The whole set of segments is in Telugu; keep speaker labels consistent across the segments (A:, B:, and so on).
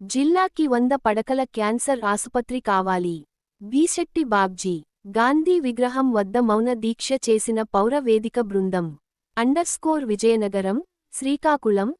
A: జిల్లాకి వంద పడకల క్యాన్సర్ ఆసుపత్రి కావాలి. బీశెట్టి బాబ్జీ గాంధీ విగ్రహం వద్ద మౌన దీక్ష చేసిన పౌర వేదిక బృందం. అండర్స్కోర్ విజయనగరం శ్రీకాకుళం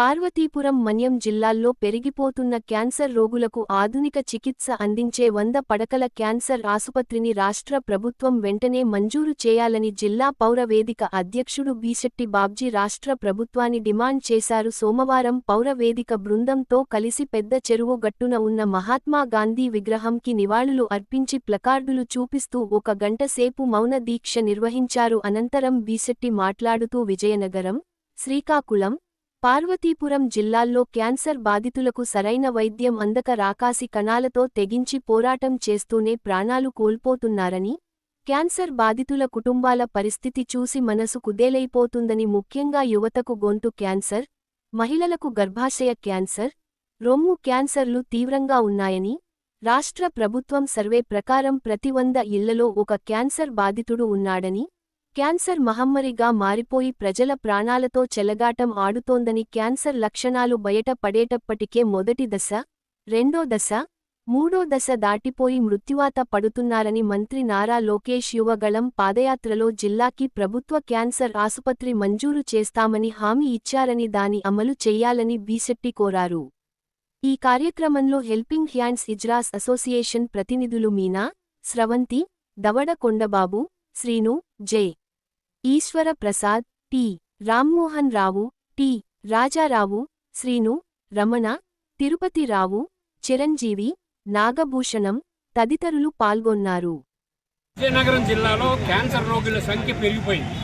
A: పార్వతీపురం మన్యం జిల్లాల్లో పెరిగిపోతున్న క్యాన్సర్ రోగులకు ఆధునిక చికిత్స అందించే వంద పడకల క్యాన్సర్ ఆసుపత్రిని రాష్ట్ర ప్రభుత్వం వెంటనే మంజూరు చేయాలని జిల్లా పౌరవేదిక అధ్యక్షుడు బీశెట్టి బాబ్జీ రాష్ట్ర ప్రభుత్వాన్ని డిమాండ్ చేశారు. సోమవారం పౌరవేదిక బృందంతో కలిసి పెద్ద చెరువు గట్టున ఉన్న మహాత్మా గాంధీ విగ్రహంకి నివాళులు అర్పించి ప్లకార్డులు చూపిస్తూ ఒక గంట సేపు మౌన దీక్ష నిర్వహించారు. అనంతరం బీశెట్టి మాట్లాడుతూ విజయనగరం శ్రీకాకుళం పార్వతీపురం జిల్లాల్లో క్యాన్సర్ బాధితులకు సరైన వైద్యం అందక రాకాసి కణాలతో తెగించి పోరాటం చేస్తూనే ప్రాణాలు కోల్పోతున్నారని క్యాన్సర్ బాధితుల కుటుంబాల పరిస్థితి చూసి మనసు కుదేలైపోతుందని ముఖ్యంగా యువతకు గొంతు క్యాన్సర్ మహిళలకు గర్భాశయ క్యాన్సర్ రొమ్ము క్యాన్సర్లు తీవ్రంగా ఉన్నాయని రాష్ట్ర ప్రభుత్వం సర్వే ప్రకారం ప్రతి వంద ఇళ్ళలో ఒక క్యాన్సర్ బాధితుడు ఉన్నాడని క్యాన్సర్ మహమ్మరిగా మారిపోయి ప్రజల ప్రాణాలతో చెలగాటం ఆడుతోందని క్యాన్సర్ లక్షణాలు బయట పడేటప్పటికే మొదటి దశ రెండో దశ మూడో దశ దాటిపోయి మృత్యువాత పడుతున్నారని మంత్రి నారా లోకేష్ యువగళం పాదయాత్రలో జిల్లాకి ప్రభుత్వ క్యాన్సర్ ఆసుపత్రి మంజూరు చేస్తామని హామీ ఇచ్చారని దాని అమలు చెయ్యాలని బీశెట్టి కోరారు. ఈ కార్యక్రమంలో హెల్పింగ్ హ్యాండ్స్ ఇజ్రాస్ అసోసియేషన్ ప్రతినిధులు Meena Sravanthi Davada Kondababu Srinu J. Eswara Prasad T. Rammohan Rao T. Rajarao Srinu Ramana Tirupathirao Chiranjeevi Nagabhushanam తదితరులు పాల్గొన్నారు.
B: విజయనగరం జిల్లాలో క్యాన్సర్ రోగుల సంఖ్య పెరిగిపోయింది.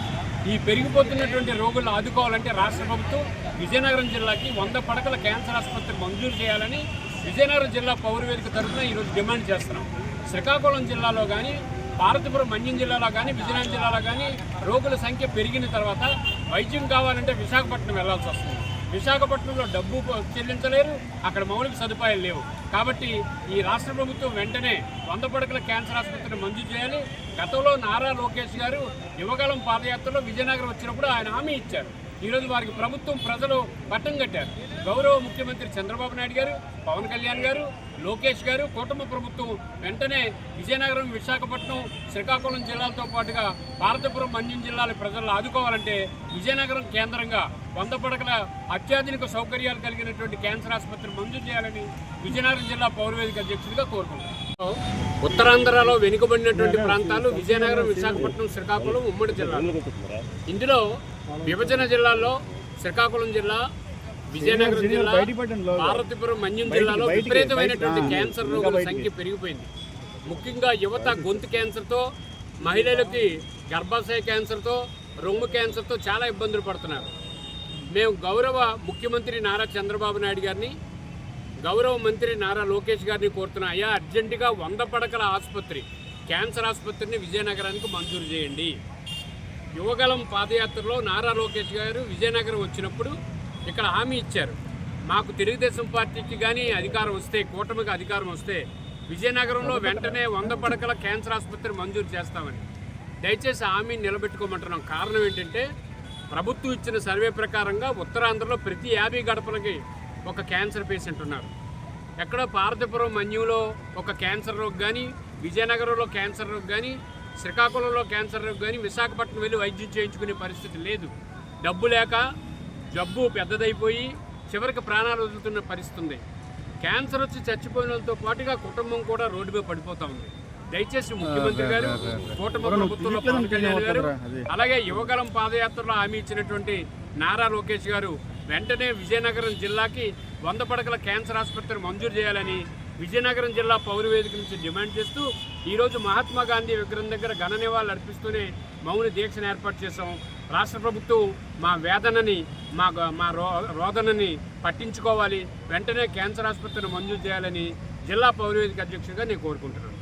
B: ఈ పెరిగిపోతున్నటువంటి రోగులను ఆదుకోవాలంటే రాష్ట్ర ప్రభుత్వం విజయనగరం జిల్లాకి వంద పడకల క్యాన్సర్ ఆసుపత్రి మంజూరు చేయాలని విజయనగరం జిల్లా పౌరవేదిక తరఫున ఈరోజు డిమాండ్ చేస్తున్నాం. శ్రీకాకుళం జిల్లాలో కానీ భారతపురం మన్యం జిల్లాలో కానీ విజయనగరం జిల్లాలో కానీ రోగుల సంఖ్య పెరిగిన తర్వాత వైద్యం కావాలంటే విశాఖపట్నం వెళ్ళాల్సి వస్తుంది. విశాఖపట్నంలో డబ్బు చెల్లించలేరు అక్కడ మౌలిక సదుపాయాలు లేవు. కాబట్టి ఈ రాష్ట్ర ప్రభుత్వం వెంటనే వంద పడకల క్యాన్సర్ ఆసుపత్రిని మంజూరు చేయాలి. గతంలో నారా లోకేష్ గారు యువకాలం పాదయాత్రలో విజయనగరం వచ్చినప్పుడు ఆయన హామీ ఇచ్చారు. ఈరోజు వారికి ప్రభుత్వం ప్రజలు పట్టం కట్టారు. గౌరవ ముఖ్యమంత్రి చంద్రబాబు నాయుడు గారు పవన్ కళ్యాణ్ గారు లోకేష్ గారు కుటుంబ ప్రభుత్వం వెంటనే విజయనగరం విశాఖపట్నం శ్రీకాకుళం జిల్లాలతో పాటుగా భారతపురం మన్యం జిల్లాల ప్రజలను ఆదుకోవాలంటే విజయనగరం కేంద్రంగా వంద పడకల అత్యాధునిక సౌకర్యాలు కలిగినటువంటి క్యాన్సర్ ఆసుపత్రి మంజూరు చేయాలని విజయనగరం జిల్లా పౌరవేదిక అధ్యక్షుడిగా కోరుకుంటున్నాను ఉత్తరాంధ్రలో వెనుకబడినటువంటి ప్రాంతాలు విజయనగరం విశాఖపట్నం శ్రీకాకుళం ఉమ్మడి జిల్లాలు. ఇందులో విభజన జిల్లాల్లో శ్రీకాకుళం జిల్లా విజయనగరం జిల్లా భారతపురం మన్యం జిల్లాలో విపరీతమైనటువంటి క్యాన్సర్ రోగుల సంఖ్య పెరిగిపోయింది. ముఖ్యంగా యువత గొంతు క్యాన్సర్తో మహిళలకి గర్భాశయ క్యాన్సర్తో రొమ్ము క్యాన్సర్తో చాలా ఇబ్బందులు పడుతున్నారు. మేము గౌరవ ముఖ్యమంత్రి నారా చంద్రబాబు నాయుడు గారిని గౌరవ మంత్రి నారా లోకేష్ గారిని కోరుతున్నా. అయ్యా అర్జెంటుగా వంద పడకల ఆసుపత్రి క్యాన్సర్ ఆసుపత్రిని విజయనగరానికి మంజూరు చేయండి. యువగలం పాదయాత్రలో నారా లోకేష్ గారు విజయనగరం వచ్చినప్పుడు ఇక్కడ హామీ ఇచ్చారు. మాకు తెలుగుదేశం పార్టీకి కానీ అధికారం వస్తే కూటమికి అధికారం వస్తే విజయనగరంలో వెంటనే వంద పడకల క్యాన్సర్ ఆసుపత్రి మంజూరు చేస్తామని. దయచేసి హామీని నిలబెట్టుకోమంటున్నాం. కారణం ఏంటంటే ప్రభుత్వం ఇచ్చిన సర్వే ప్రకారంగా ఉత్తరాంధ్రలో ప్రతి యాభై గడపలకి ఒక క్యాన్సర్ పేషెంట్ ఉన్నారు. ఎక్కడో పార్వతీపురం మన్యంలో ఒక క్యాన్సర్ రోగ్ కానీ విజయనగరంలో క్యాన్సర్ రోగ్ కానీ శ్రీకాకుళంలో క్యాన్సర్ రోగి కానీ విశాఖపట్నం వెళ్ళి వైద్యం చేయించుకునే పరిస్థితి లేదు. డబ్బు లేక జబ్బు పెద్దదైపోయి చివరికి ప్రాణాలు వదులుతున్న పరిస్థితి ఉంది. క్యాన్సర్ వచ్చి చచ్చిపోయిన వాళ్ళతో పాటుగా కుటుంబం కూడా రోడ్డు మీద పడిపోతా ఉంది. దయచేసి ముఖ్యమంత్రి గారు కూటమి ప్రభుత్వంలో పవన్ కళ్యాణ్ గారు అలాగే యువగలం పాదయాత్రలో హామీ ఇచ్చినటువంటి నారా లోకేష్ గారు వెంటనే విజయనగరం జిల్లాకి వంద పడకల క్యాన్సర్ ఆసుపత్రి మంజూరు చేయాలని విజయనగరం జిల్లా పౌర వేదిక నుంచి డిమాండ్ చేస్తూ ఈరోజు మహాత్మా గాంధీ విగ్రహం దగ్గర ఘన నివాళులు అర్పిస్తూనే మౌన దీక్షను ఏర్పాటు చేశాం రాష్ట్ర ప్రభుత్వం మా వేదనని మా మా రో రోదనని పట్టించుకోవాలి. వెంటనే క్యాన్సర్ ఆసుపత్రిని మంజూరు చేయాలని జిల్లా పౌరవేదిక అధ్యక్షుడిగా నేను కోరుకుంటున్నాను.